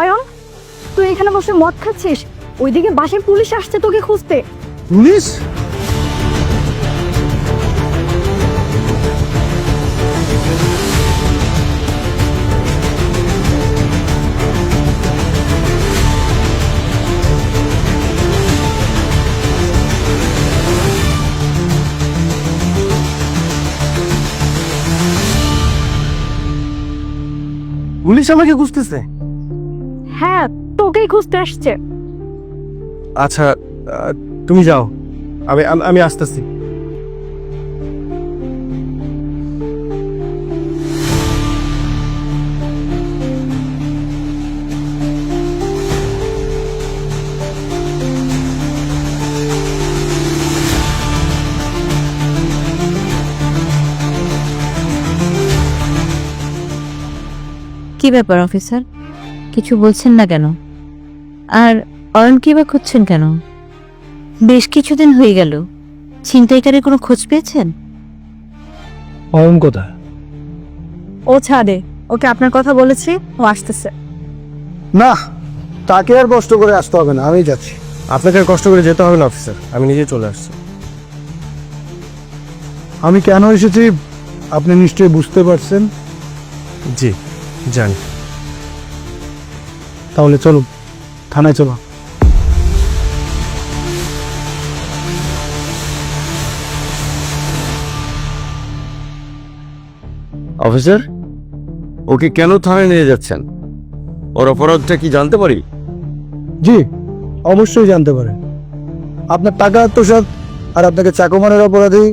অয়ন, তুই এখানে বসে মদ খাচ্ছিস? ওইদিকে বাসের পুলিশ আসছে তোকে খুঁজতে। পুলিশ? পুলিশ আমাকে খুঁজতেছে। হ্যাঁ তোকেই খুঁজতে আসছে। আচ্ছা তুমি যাও। আমি আমি- আমি আসতেছি। কি ব্যাপার অফিসার? কিছু বলছেন না কেন? আর অয়ন কি বা খুঁজছেন কেন? বেশ কিছুদিন হয়ে গেল। ছিনতাইকারীর কোনো খোঁজ পেয়েছেন? অয়ন কোথায়? ও ছাড়ে ওকে আপনার কথা বলেছি ও আসতেছে। না তাকে আর কষ্ট করে আসতে হবে না আমি যাচ্ছি। আপনাকে আর কষ্ট করে যেতে হবে না অফিসার। আমি নিজে চলে আসছি। আমি কেন এসেছি আপনি নিশ্চয়ই বুঝতে পারছেন? জি জানি। তাহলে চলুন থানায় চলো। অফিসার ওকে কেন থানায় নিয়ে যাচ্ছেন? ওর অপরাধটা কি জানতে পারি? জি অবশ্যই জানতে পারেন আপনার টাকা আত্মসাৎ আর আপনাকে চাকমানের অপরাধী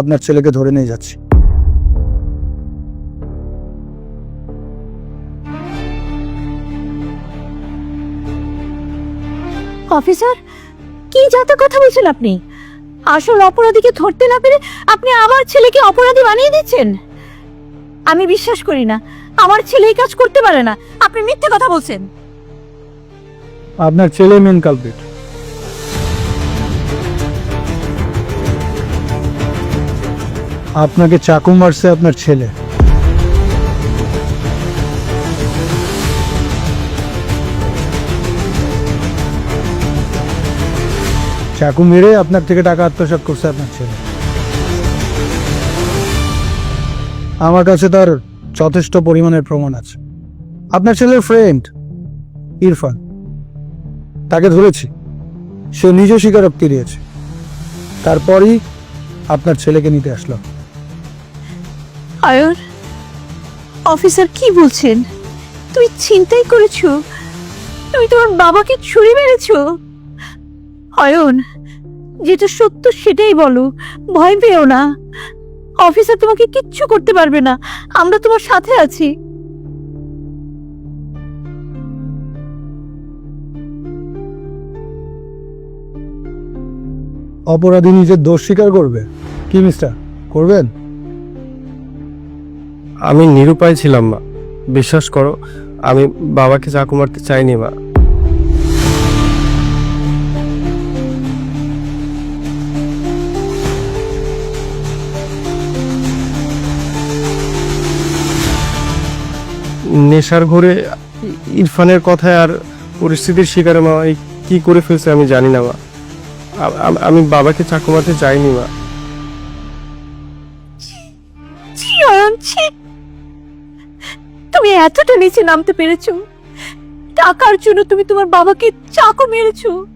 আপনার ছেলেকে ধরে নিয়ে যাচ্ছি। অফিসার? কি জাতের কথা বলছেন আপনি? আসল অপরাধীকে ধরতে না পেরে আপনি আমার ছেলেকে অপরাধী বানিয়ে দিচ্ছেন? আমি বিশ্বাস করি না। আমার ছেলে এই কাজ করতে পারে না। আপনি মিথ্যে কথা বলছেন। আপনার ছেলে মেন কালপিট আপনাকে চাকু মারছে আপনার ছেলে। চাকু মেরে আপনার থেকে টাকা আত্মসাৎ করছে আপনার ছেলে। আমার কাছে তার যথেষ্ট পরিমাণের প্রমাণ আছে। আপনার ছেলের ফ্রেন্ড ইরফান। তাকে ধরেছি। সে নিজে স্বীকারোক্তি দিয়েছে। তারপরই আপনার ছেলেকে নিতে আসলো। অয়ন অফিসার কি বলছেন? তুই চিন্তাই করেছ? তুমি তোমার বাবাকে ছুরি মেরেছো? অয়ন যেটা সত্য সেটাই বলো। ভয় পেও না। অফিসার তোমাকে কিচ্ছু করতে পারবে না। আমরা তোমার সাথে আছি। অপরাধী নিজের দোষ স্বীকার করবে। কি মিস্টার? করবেন? আমি নিরুপায় ছিলাম মা। বিশ্বাস করো আমি বাবাকে চাকু মারতে চাইনি মা। নেশার ঘরে ইরফানের কথায় আর পরিস্থিতির শিকারে মা কি করে ফেলছে আমি জানি না মা। আমি বাবাকে চাকু মারতে চাইনি মা। তুমি এতটা নিচে নামতে পেরেছ। টাকার জন্য তুমি তোমার বাবাকে চাকু মেরেছো।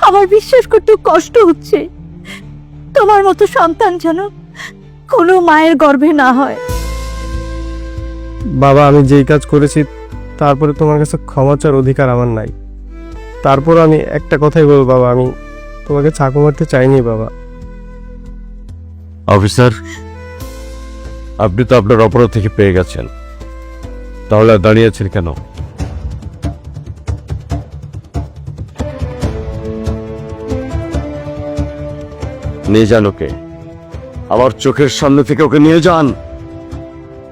আমার বিশ্বাস করতেও কষ্ট হচ্ছে। তোমার মতো সন্তান যেন কোনো মায়ের গর্ভে না হয়। বাবা, আমি যেই কাজ করেছি, তারপরে তোমার কাছে ক্ষমা চার অধিকার আমার নাই। তারপর আমি একটা কথাই বলব বাবা, আমি তোমাকে চাকু মারতে চাইনি বাবা। অফিসার, আপনি তো আপনার অপরাধ থেকে পেয়ে গেছেন। তাহলে আর দাঁড়িয়েছেন কেন? নিয়ে যান ওকে। আমার চোখের সামনে থেকে ওকে নিয়ে যান।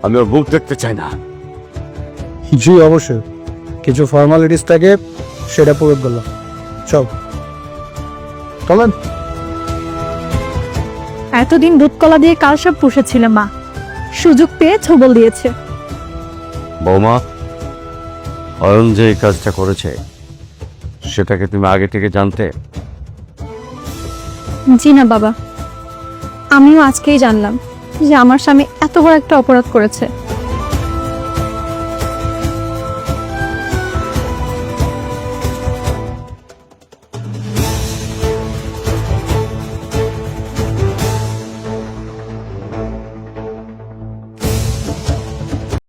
আমি ওর মুখ দেখতে চাই না। জি অবশ্যই। কিছু ফর্মালিটিস থাকে সেটা পূরণ করলাম। চল। চলেন। এতদিন দুধকলা দিয়ে কালসাপ পুষেছিল মা? সুযোগ পেয়ে ছবল দিয়েছে। বৌমা অয়ন যে এই কাজটা করেছে সেটাকে তুমি আগে থেকে জানতে? জি না বাবা। আমিও আজকেই জানলাম। যে আমার স্বামী এত বড় একটা অপরাধ করেছে।